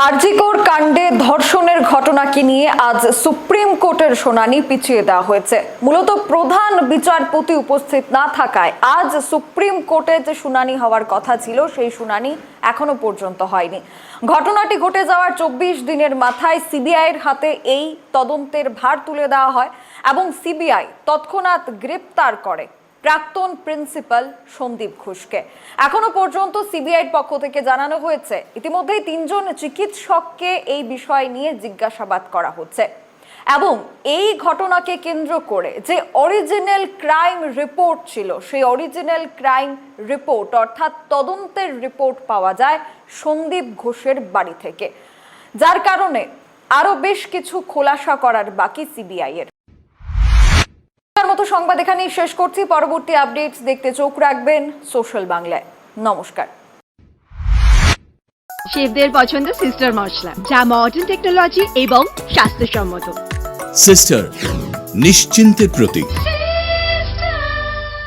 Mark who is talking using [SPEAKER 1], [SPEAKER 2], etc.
[SPEAKER 1] আরজিকর কাণ্ডে ধর্ষণের ঘটনাকে নিয়ে আজ সুপ্রিম কোর্টের শুনানি পিছিয়ে দেওয়া হয়েছে। মূলত প্রধান বিচারপতি উপস্থিত না থাকায় আজ সুপ্রিম কোর্টে যে শুনানি হওয়ার কথা ছিল, সেই শুনানি এখনও পর্যন্ত হয়নি। ঘটনাটি ঘটে যাওয়ার চব্বিশ দিনের মাথায় সিবিআইয়ের হাতে এই তদন্তের ভার তুলে দেওয়া হয় এবং সিবিআই তৎক্ষণাৎ গ্রেপ্তার করে। প্রাক্তন প্রিন্সিপাল সন্দীপ ঘোষকে। এখনও পর্যন্ত সিবিআইয়ের পক্ষ থেকে জানানো হয়েছে, ইতিমধ্যেই তিনজন চিকিৎসককে এই বিষয় নিয়ে জিজ্ঞাসাবাদ করা হচ্ছে। এবং এই ঘটনাকে কেন্দ্র করে যে অরিজিনাল ক্রাইম রিপোর্ট ছিল, সেই অরিজিনাল ক্রাইম রিপোর্ট, অর্থাৎ তদন্তের রিপোর্ট পাওয়া যায় সন্দীপ ঘোষের বাড়ি থেকে। যার কারণে আরও বেশ কিছু খোলাসা করার বাকি সিবিআই এর তার মতো সংবাদ এখানেই শেষ করছি। পরবর্তী আপডেটস দেখতে চোখ রাখবেন সোশ্যাল বাংলায়। নমস্কার।
[SPEAKER 2] শেফদের পছন্দ সিস্টার মশলা যা মডার্ন টেকনোলজি এবং স্বাস্থ্যসম্মত।
[SPEAKER 3] সিস্টার নিশ্চিন্তের প্রতীক।